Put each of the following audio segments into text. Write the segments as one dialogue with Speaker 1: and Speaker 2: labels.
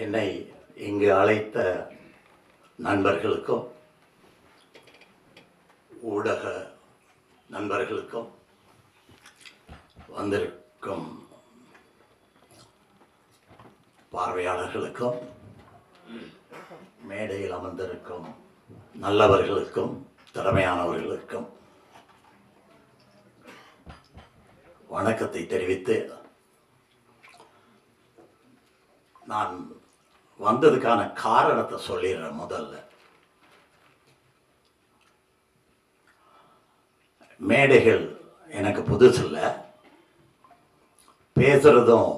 Speaker 1: என்னை இங்கு அழைத்த நண்பர்களுக்கும் ஊடக நண்பர்களுக்கும் வந்திருக்கும் பார்வையாளர்களுக்கும் மேடையில் அமர்ந்திருக்கும் நல்லவர்களுக்கும் திறமையானவர்களுக்கும் வணக்கத்தை தெரிவித்து நான் வந்ததுக்கான காரணத்தை சொல்லிடுறேன் முதல்ல. மேடைகள் எனக்கு புதுசு பேசுகிறதும் பேசுறதும்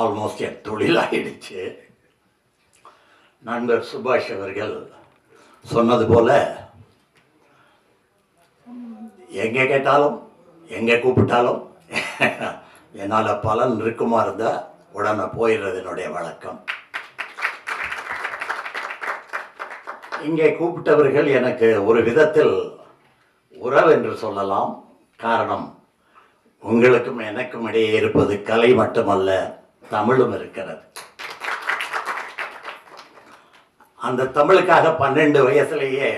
Speaker 1: ஆல்மோஸ்ட் என் தொழிலாகிடுச்சு நண்பர் சுபாஷ் அவர்கள் சொன்னது போல எங்கே கேட்டாலும் எங்கே கூப்பிட்டாலும் என்னால் பலன் இருக்குமா இருந்தால் உடனே போயிடுறது என்னுடைய வழக்கம். இங்கே கூப்பிட்டவர்கள் எனக்கு ஒரு விதத்தில் உறவு என்று சொல்லலாம். காரணம் உங்களுக்கும் எனக்கும் இடையே இருப்பது கலை மட்டுமல்ல தமிழும் இருக்கிறது. அந்த தமிழுக்காக பன்னெண்டு வயசுலேயே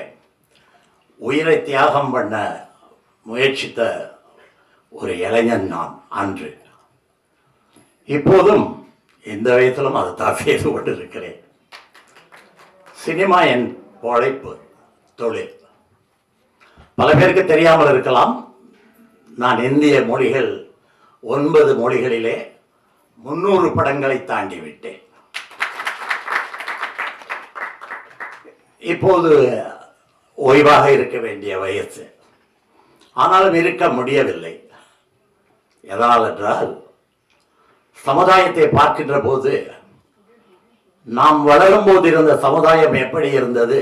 Speaker 1: உயிரை தியாகம் பண்ண முயற்சித்த ஒரு இளைஞன் நான் அன்று. இப்போதும் இந்த வயதிலும் அதை தான் செய்து கொண்டு இருக்கிறேன் சினிமா என் பொழைப்பு தொழில். பல பேருக்கு தெரியாமல் இருக்கலாம். நான் இந்திய மொழிகள் ஒன்பது மொழிகளிலே முன்னூறு படங்களை தாண்டி விட்டேன். இப்போது ஓய்வாக இருக்க வேண்டிய வயசு. ஆனாலும் இருக்க முடியவில்லை. எதனால் என்றால் சமுதாயத்தை பார்க்கின்ற போது நாம் வளரும் போது இருந்த சமுதாயம் எப்படி இருந்தது?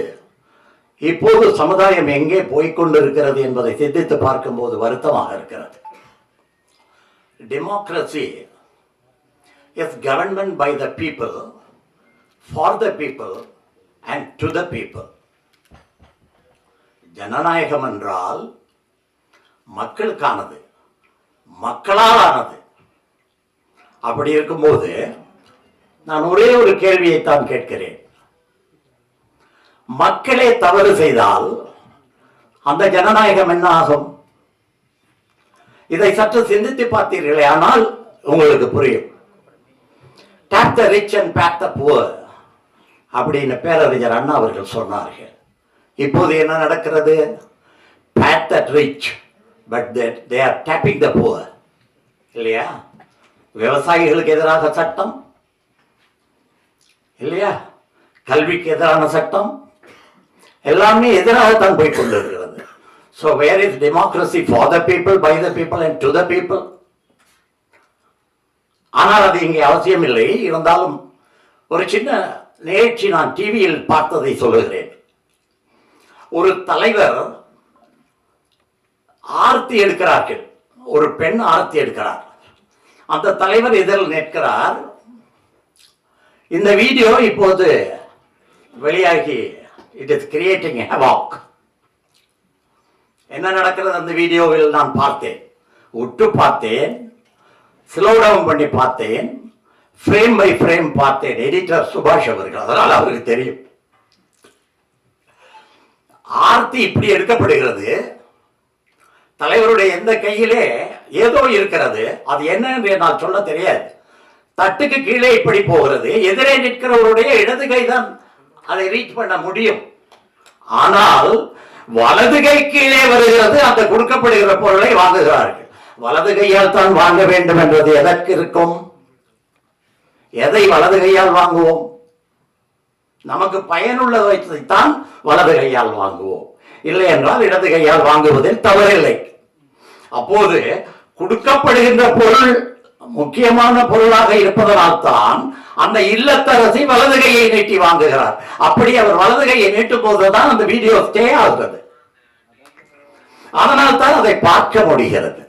Speaker 1: இப்போது சமுதாயம் எங்கே போய்கொண்டிருக்கிறது என்பதை சிந்தித்து பார்க்கும்போது வருத்தமாக இருக்கிறது. Democracy is government by the people for the people and to the people ஜனநாயகம் என்றால் மக்களுக்கானது மக்களால் ஆனது அப்படி இருக்கும்போது நான் ஒரே ஒரு கேள்வியைத்தான் கேட்கிறேன். மக்களே தவறு செய்தால் அந்த ஜனநாயகம் என்ன ஆகும்? இதை சற்று சிந்தித்து பார்த்தீர்களே ஆனால் உங்களுக்கு புரியும். Tap the rich and pack the poor அப்படின்னு பேரறிஞர் அண்ணா அவர்கள் சொன்னார்கள். இப்போது என்ன நடக்கிறது? Pat that rich but they are tapping the poor இல்லையா? விவசாயிகளுக்கு எதிராக சட்டம் இல்லையா? கல்விக்கு எதிரான சட்டம். எல்லாமே எதிராகத்தான் போய் கொண்டிருக்கிறது. So where is democracy for the people by the people and to the people ஆனால் அது இங்கே அவசியம் இல்லை. இருந்தாலும் ஒரு சின்ன நிகழ்ச்சி நான் டிவியில் பார்த்ததை சொல்லுகிறேன். ஒரு தலைவர் ஆர்த்தி எடுக்கிறார்கள். ஒரு பெண் ஆர்த்தி எடுக்கிறார். அந்த தலைவர் இதில் நிற்கிறார். இந்த வீடியோ இப்போது வெளியாகி இட் இஸ் கிரியேட்டிங் ஹெவாக் என்ன நடக்கிறது அந்த வீடியோவில் நான் பார்த்தேன். உற்று பார்த்தேன் ஸ்லோ டவுன் பண்ணி பார்த்தேன் ஃப்ரேம் பை ஃப்ரேம் பார்த்தேன் எடிட்டர் சுபாஷ் அவர்கள். அதனால் அவருக்கு தெரியும். ஆர்த்தி இப்படி எடுக்கப்படுகிறது. தலைவருடைய எந்த கையிலே ஏதோ இருக்கிறது. அது என்ன என்று நான் சொல்ல தெரியாது. தட்டுக்கு கீழே இப்படி போகிறது. எதிரே நிற்கிறவருடைய இடது கைதான் அதை ரீச் பண்ண முடியும். ஆனால் வலது கை கீழே வருகிறது. அந்த கொடுக்கப்படுகிற பொருளை வாங்குகிறார்கள். வலது கையால் தான் வாங்க வேண்டும் என்பது எதற்கு இருக்கும்? எதை வலது கையால் வாங்குவோம்? நமக்கு பயனுள்ளதைத்தான் வலது கையால் வாங்குவோம். இல்லை என்றால் இடது கையால் வாங்குவதில் தவறில்லை. அப்போது கொடுக்கப்படுகின்ற பொருள் முக்கியமான பொருளாக இருப்பதனால் தான் அந்த இல்லத்தரசி வலது கையை நீட்டி வாங்குகிறார். அப்படி அவர் வலது கையை நீட்டும் போதுதான் அந்த வீடியோ ஸ்டே ஆகிறது அதனால் தான் அதை பார்க்க முடிகிறது.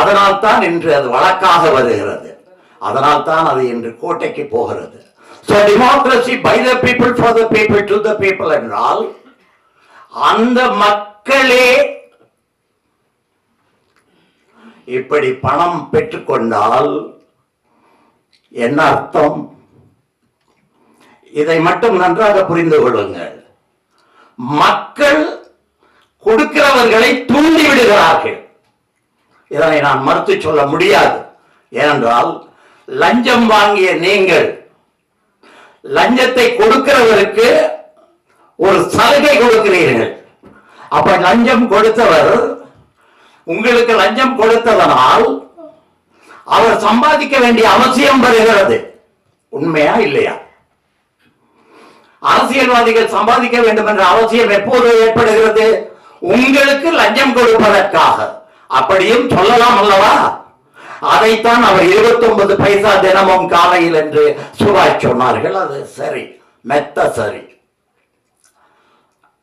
Speaker 1: அதனால் தான் இன்று அது வழக்காக வருகிறது. அதனால் தான் அது இன்று கோட்டைக்கு போகிறது. So democracy by the people for the people to the people என்றால் அந்த மக்களே இப்படி பணம் பெற்றுக்கொண்டால் என்ன அர்த்தம்? இதை மட்டும் நன்றாக புரிந்து கொள்ளுங்கள். மக்கள் கொடுக்கிறவர்களை தூண்டி விடுகிறார்கள். இதனை நான் மறுத்து சொல்ல முடியாது. ஏனென்றால் லஞ்சம் வாங்கிய நீங்கள் லஞ்சத்தை கொடுக்கிறவருக்கு ஒரு சலுகை கொடுக்கிறீர்கள். அப்ப லஞ்சம் கொடுத்தவர் உங்களுக்கு லஞ்சம் கொடுத்ததனால் அவர் சம்பாதிக்க வேண்டிய அவசியம் வருகிறது. உண்மையா இல்லையா? அரசியல்வாதிகள் சம்பாதிக்க வேண்டும் என்ற அவசியம் எப்போது ஏற்படுகிறது? உங்களுக்கு லஞ்சம் கொடுப்பதற்காக. அப்படியும் சொல்லலாம் அல்லவா? அதைத்தான் அவர் 29 பைசா தினமும் காலையில் என்று சுபாஷ் சொன்னார்கள். அது சரி மெத்த சரி.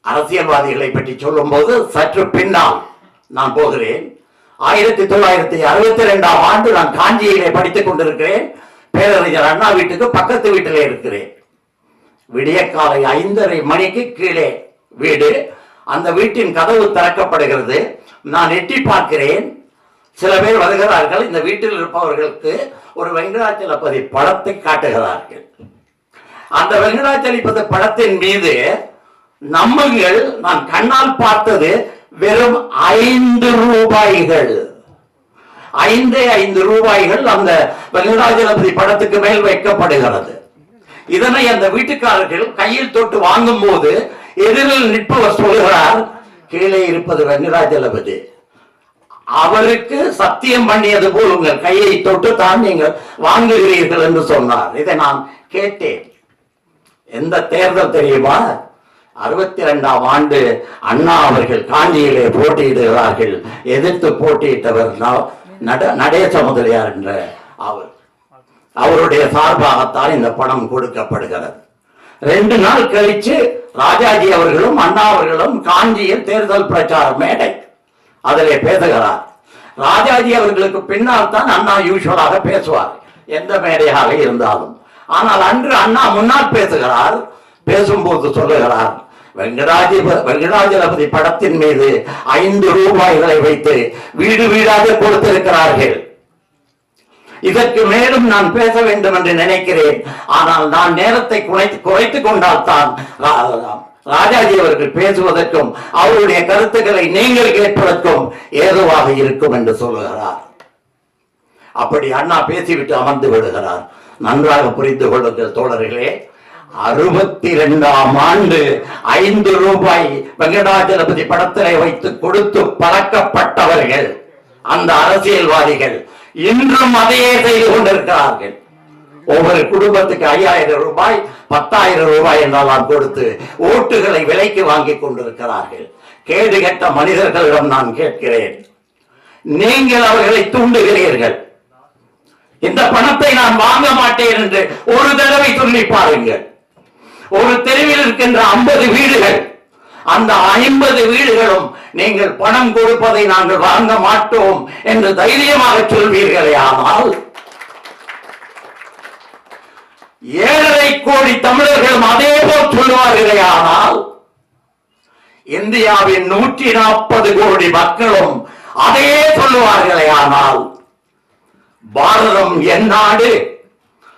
Speaker 1: அரசியல்வாதிகளை பற்றி சொல்லும்போது சற்று பின்னால் நான் போகிறேன். ஆயிரத்தி தொள்ளாயிரத்தி அறுபத்தி ரெண்டாம் ஆண்டு நான் காஞ்சியிலே படித்துக் கொண்டிருக்கிறேன். பேரறிஞர் அண்ணா வீட்டுக்கு பக்கத்து வீட்டிலே இருக்கிறேன். விடிய காலை ஐந்தரை மணிக்கு கீழே வீடு. அந்த வீட்டின் கதவு திறக்கப்படுகிறது. நான் எட்டி பார்க்கிறேன். சில பேர் வருகிறார்கள். இந்த வீட்டில் இருப்பவர்களுக்கு ஒரு வெங்கடாச்சலபதி படத்தை காட்டுகிறார்கள். அந்த வெங்கடாச்சலபதி படத்தின் மீது நம்மங்கள் நான் கண்ணால் பார்த்தது வெறும் ஐந்து ரூபாய்கள். ஐந்தே ஐந்து ரூபாய்கள் அந்த வெங்கடாஜலபதி படத்துக்கு மேல் வைக்கப்படுகிறது. இதனை அந்த வீட்டுக்காரர்கள் கையில் தொட்டு வாங்கும் போது எதிரில் நிற்பவர் சொல்கிறார் கீழே இருப்பது வெங்கடாஜலபதி அவருக்கு சத்தியம் பண்ணியது போல் உங்கள் கையை தொட்டு தான் நீங்கள் வாங்குகிறீர்கள் என்று சொன்னார். இதை நான் கேட்டேன். எந்த தேர்தல் தெரியுமா? அறுபத்தி ரெண்டாம் ஆண்டு அண்ணா அவர்கள் காஞ்சியிலே போட்டியிடுகிறார்கள். எதிர்த்து போட்டியிட்டவர் நட- நடேச முதலியார் என்ற அவர். அவருடைய சார்பாகத்தான் இந்த பணம் கொடுக்கப்படுகிறது. ரெண்டு நாள் கழிச்சு ராஜாஜி அவர்களும் அண்ணா அவர்களும் காஞ்சியில் தேர்தல் பிரச்சார மேடை அதிலே பேசுகிறார். ராஜாஜி அவர்களுக்கு பின்னால் தான் அண்ணா யூஸ்வலாக பேசுவார். எந்த மேடையாக இருந்தாலும். ஆனால் அன்று அண்ணா முன்னால் பேசுகிறார் பேசும்போது சொல்லுகிறார் வெங்கடாஜிப வெங்கடாஜலபதி படத்தின் மீது ஐந்து ரூபாய்களை வைத்து வீடு வீடாக கொடுத்திருக்கிறார்கள். இதற்கு மேலும் நான் பேச வேண்டும் என்று நினைக்கிறேன். ஆனால் நான் நேரத்தை குறைத்து குறைத்துக் கொண்டால் தான் ராஜாஜி அவர்கள் பேசுவதற்கும் அவருடைய கருத்துக்களை நீங்கள் கேட்பதற்கும் ஏதுவாக இருக்கும் என்று சொல்லுகிறார். அப்படி அண்ணா பேசிவிட்டு அமர்ந்து விடுகிறார். நன்றாக புரிந்து கொள்ளுங்கள் தோழர்களே. அறுபத்தி இரண்டாம் ஆண்டு ஐந்து ரூபாய் வெங்கடாஜலபதி படத்திலே வைத்து கொடுத்து பழக்கப்பட்டவர்கள் அந்த அரசியல்வாதிகள் இன்றும் அதையே செய்து கொண்டிருக்கிறார்கள். ஒவ்வொரு குடும்பத்துக்கு ஐயாயிரம் ரூபாய் பத்தாயிரம் ரூபாய் என்றெல்லாம் கொடுத்து ஓட்டுகளை விலைக்கு வாங்கி கொண்டிருக்கிறார்கள். கேடு கெட்ட மனிதர்களிடம் நான் கேட்கிறேன். நீங்கள் அவர்களை தூண்டுகிறீர்கள். இந்த பணத்தை நான் வாங்க மாட்டேன் என்று ஒரு தடவை சொல்லி பாருங்கள். ஒரு தெருவில் இருக்கின்ற ஐம்பது வீடுகள். அந்த ஐம்பது வீடுகளும் நீங்கள் பணம் கொடுப்பதை நாங்கள் வாங்க மாட்டோம் என்று தைரியமாக சொல்வீர்களே ஆனால் ஏழரை கோடி தமிழர்களும் அதே போல் சொல்லுவார்களே ஆனால் இந்தியாவின் நூற்றி நாற்பது கோடி மக்களும் அதையே சொல்லுவார்களே ஆனால் பாரதம் என் நாடு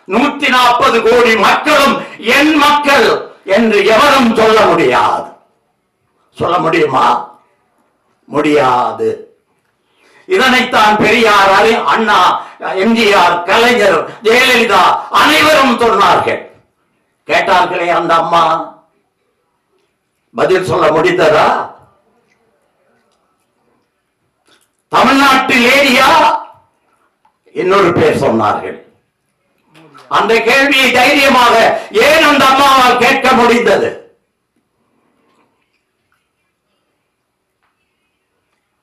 Speaker 1: நூற்றி நாற்பது கோடி மக்களும் என் மக்கள் என்று எவரும் சொல்ல முடியாது. சொல்ல முடியுமா? முடியாது. இதனைத்தான் பெரியார் அறி அண்ணா எம்ஜிஆர் கலைஞர் ஜெயலலிதா அனைவரும் சொன்னார்கள். கேட்டார்களே அந்த அம்மா பதில் சொல்ல முடிந்ததா? தமிழ்நாட்டில் ஏரியா? இன்னொரு பேர் சொன்னார்கள். அந்த கேள்வியை தைரியமாக ஏன் அந்த அம்மாவால் கேட்க முடிந்தது?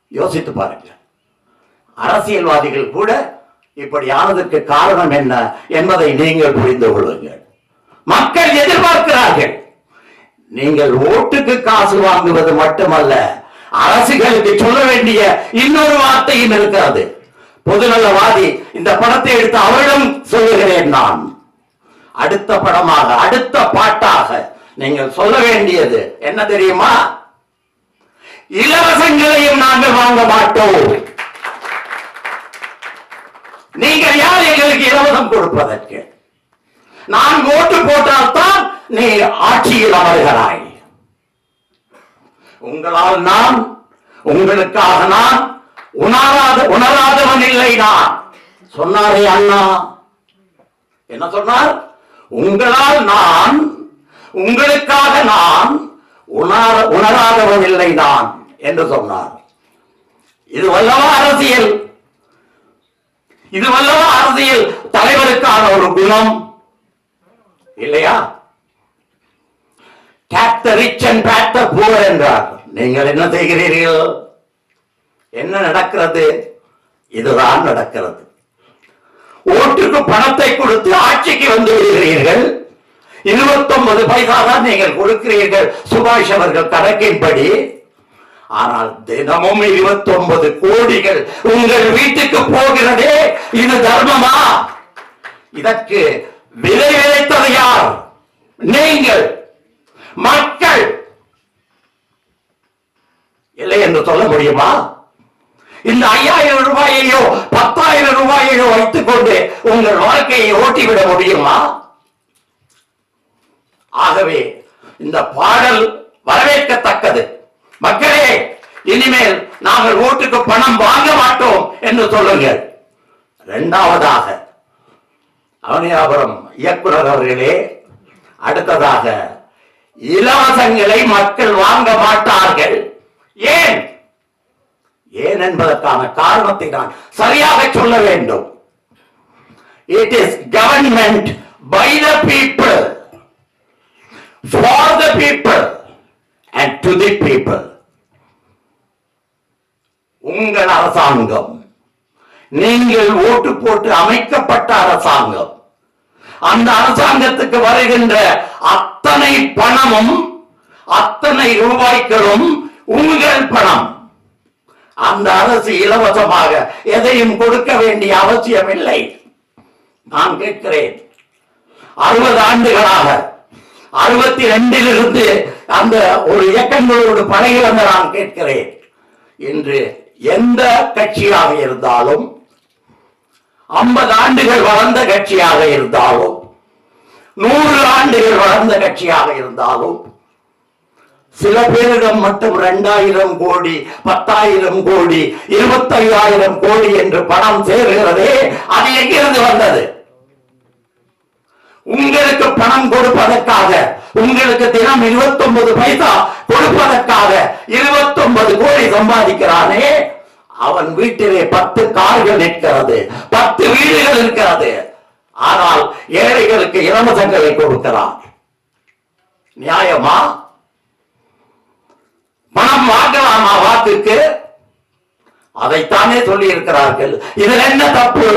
Speaker 1: யோசித்து பாருங்க. அரசியல்வாதிகள் கூட இப்படி ஆனதற்கு காரணம் என்ன என்பதை நீங்கள் புரிந்து கொள்ளுங்கள். மக்கள் எதிர்பார்க்கிறார்கள். நீங்கள் ஓட்டுக்கு காசு வாங்குவது மட்டுமல்ல அரசுகளுக்கு சொல்ல வேண்டிய இன்னொரு வார்த்தையும் இருக்கிறது. பொதுநலவாதி இந்த படத்தை எடுத்து அவரிடம் சொல்லுகிறேன் நான். அடுத்த படமாக அடுத்த பாட்டாக நீங்கள் சொல்ல வேண்டியது என்ன தெரியுமா? இலவசங்களையும் நாங்கள் வாங்க மாட்டோம். நீங்கள் யார் எங்களுக்கு இலவசம் கொடுப்பதற்கு? நான் ஓட்டு போட்டால்தான் நீ ஆட்சியில் அமர்கிறாய். உங்களால் நான் உங்களுக்காக நான் உணராத உணராதவன் இல்லை நான் சொன்னாரே அண்ணா. என்ன சொன்னார்? உங்களால் நான் உங்களுக்காக நான் உணர உணராதவன் இல்லை நான் என்று சொன்னார். இது வல்லவா அரசியல். இது வல்லவா அரசியல். தலைவருக்கான ஒரு குணம். இல்லையா? கேப்ட rich and and pat the என்றார். நீங்கள் என்ன செய்கிறீர்கள்? என்ன நடக்கிறது? இதுதான் நடக்கிறது. ஓட்டுக்கு பணத்தை கொடுத்து ஆட்சிக்கு வந்து விடுகிறீர்கள். இருபத்தொன்பது பைசா தான் நீங்கள் கொடுக்கிறீர்கள் சுபாஷ் அவர்கள் கணக்கின்படி. ஆனால் தினமும் இருபத்தொன்பது கோடிகள் உங்கள் வீட்டுக்கு போகிறதே இது தர்மமா? இதற்கு விலை விளைத்தது யார்? நீங்கள் மக்கள். இல்லை என்று சொல்ல முடியுமா? இந்த ஐயாயிரம் ரூபாயையோ பத்தாயிரம் ரூபாயையோ வைத்துக் கொண்டு உங்கள் வாழ்க்கையை ஓட்டிவிட முடியுமா? ஆகவே இந்த பாடல் வரவேற்கத்தக்கது. மக்களே இனிமேல் நாங்கள் ஓட்டுக்கு பணம் வாங்க மாட்டோம் என்று சொல்லுங்கள். இரண்டாவதாக அவனியாபுரம் இயக்குனர் அவர்களே அடுத்ததாக இலவசங்களை மக்கள் வாங்க மாட்டார்கள். ஏன்? ஏன் என்பதற்கான காரணத்தை நான் சரியாக சொல்ல வேண்டும். It is government by the people for the people and to the people உங்கள் அரசாங்கம் நீங்கள் ஓட்டு போட்டு அமைக்கப்பட்ட அரசாங்கம் அந்த அரசாங்கத்துக்கு வருகின்ற அத்தனை பணமும் அத்தனை ரூபாய்களும் உங்கள் பணம். அந்த அரசு இலவசமாக எதையும் கொடுக்க வேண்டிய அவசியம் இல்லை நான் கேட்கிறேன். அறுபது ஆண்டுகளாக அறுபத்தி ரெண்டிலிருந்து அந்த ஒரு இயக்கங்களோடு பழகி நான் கேட்கிறேன். இன்று எந்த கட்சியாக இருந்தாலும் ஐம்பது ஆண்டுகள் வளர்ந்த கட்சியாக இருந்தாலும் நூறு ஆண்டுகள் வளர்ந்த கட்சியாக இருந்தாலும் சில பேரிடம் மட்டும் இரண்டாயிரம் கோடி பத்தாயிரம் கோடி இருபத்தையாயிரம் கோடி என்று பணம் சேருகிறதே அது எங்கிருந்து வந்தது? உங்களுக்கு பணம் கொடுப்பதற்காக உங்களுக்கு தினம் 29 பைசா கொடுப்பதற்காக 29 கோடி சம்பாதிக்கிறானே அவன் வீட்டிலே பத்து கார்கள் நிற்கிறது பத்து வீடுகள் இருக்கிறது. ஆனால் ஏழைகளுக்கு இலவசங்களை கொடுக்கிறான். நியாயமா? மனம் வாங்கலாமா வாக்குக்கு அதைத்தானே சொல்லி இருக்கிறார்கள் இதில் என்ன தப்பு?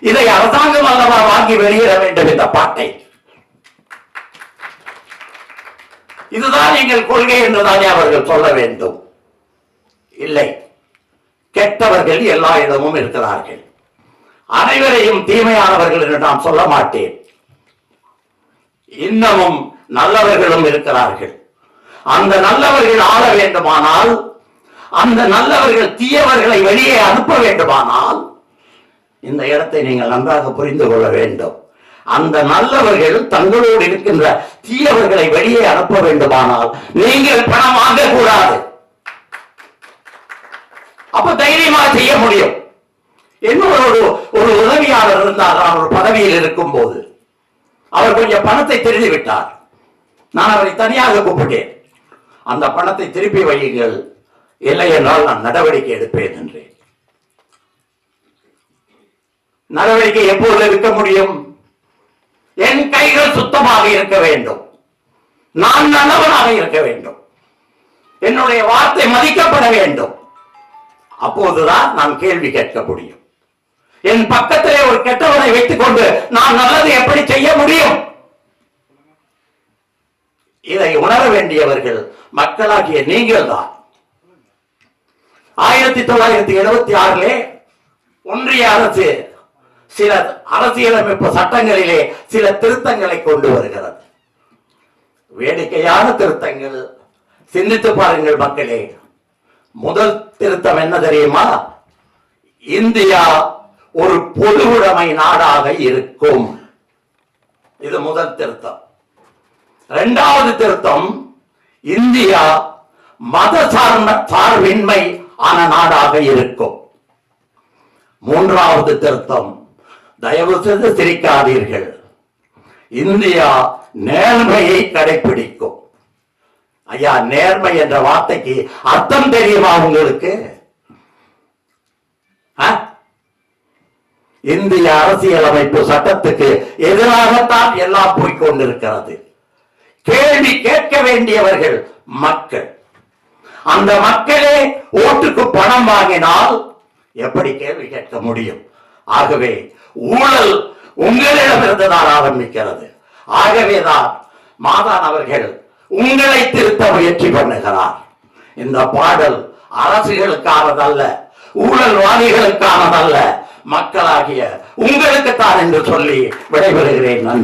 Speaker 1: இதை அரசாங்கம் அல்லவா வாங்கி வெளியிட வேண்டும் இந்த பாட்டை. இதுதான் எங்கள் கொள்கை என்றுதானே அவர்கள் சொல்ல வேண்டும். இல்லை. கெட்டவர்கள் எல்லா இடமும் இருக்கிறார்கள். அனைவரையும் தீமையானவர்கள் என்று நான் சொல்ல மாட்டேன். இன்னமும் நல்லவர்களும் இருக்கிறார்கள். அந்த நல்லவர்கள் ஆள வேண்டுமானால் அந்த நல்லவர்கள் தீயவர்களை வெளியே அனுப்ப வேண்டுமானால் இந்த இடத்தை நீங்கள் நன்றாக புரிந்து கொள்ள வேண்டும். அந்த நல்லவர்கள் தங்களோடு இருக்கின்ற தீயவர்களை வெளியே அனுப்ப வேண்டுமானால் நீங்கள் பணம் வாங்கக்கூடாது. அப்ப தைரியமா செய்ய முடியும். இன்னொரு ஒரு ஒரு உதவியாளர் இருந்தார் நான் ஒரு பதவியில் இருக்கும் போது அவர் கொஞ்சம் பணத்தை திருடி விட்டார். நான் அவரை தனியாக கூப்பிட்டேன். அந்த பணத்தை திருப்பி வையுங்கள். இல்லை என்றால் நான் நடவடிக்கை எடுப்பேன் என்றேன். நடவடிக்கை எப்போது எடுக்க முடியும்? என் கைகள் சுத்தமாக இருக்க வேண்டும். நான் நல்லவனாக இருக்க வேண்டும். என்னுடைய வார்த்தை மதிக்கப்பட வேண்டும். அப்போதுதான் நான் கேள்வி கேட்க முடியும். என் பக்கத்திலே ஒரு கெட்டவனை வைத்துக் கொண்டு நான் நல்லது எப்படி செய்ய முடியும்? இதை உணர வேண்டியவர்கள் மக்களாகிய நீங்கள் தான் ஆயிரத்தி தொள்ளாயிரத்தி எழுபத்தி ஆறிலே ஒன்றிய அரசு சில அரசியலமைப்பு சட்டங்களிலே சில திருத்தங்களை கொண்டு வருகிறது. வேடிக்கையான திருத்தங்கள். சிந்தித்து பாருங்கள் மக்களே. முதல் திருத்தம் என்ன தெரியுமா? இந்தியா ஒரு பொதுவுடைமை நாடாக இருக்கும். இது முதல் திருத்தம். இரண்டாவது திருத்தம் இந்தியா மத சார்ந்த சார்பின்மை ஆன நாடாக இருக்கும். மூன்றாவது திருத்தம் தயவு செய்து சிரிக்காதீர்கள். இந்தியா நேர்மையை கடைபிடிக்கும் ஐயா நேர்மை என்ற வார்த்தைக்கு அர்த்தம் தெரியுமா உங்களுக்கு? இந்திய அரசியலமைப்பு சட்டத்துக்கு எதிராகத்தான் எல்லாம் போய்கொண்டிருக்கிறது கேள்வி கேட்க வேண்டியவர்கள் மக்கள். அந்த மக்களே ஓட்டுக்கு பணம் வாங்கினால் எப்படி கேள்வி கேட்க முடியும்? ஆகவே ஊழல் உங்களிடமிருந்து தான் ஆரம்பிக்கிறது. ஆகவேதான் மாதான் அவர்கள் உங்களை திருத்த முயற்சி பண்ணுகிறார். இந்த பாடல் அரசுகளுக்கானதல்ல ஊழல்வாதிகளுக்கானதல்ல. மக்களாகிய உங்களுக்குத்தான் என்று சொல்லி விடைபெறுகிறேன். நன்றி.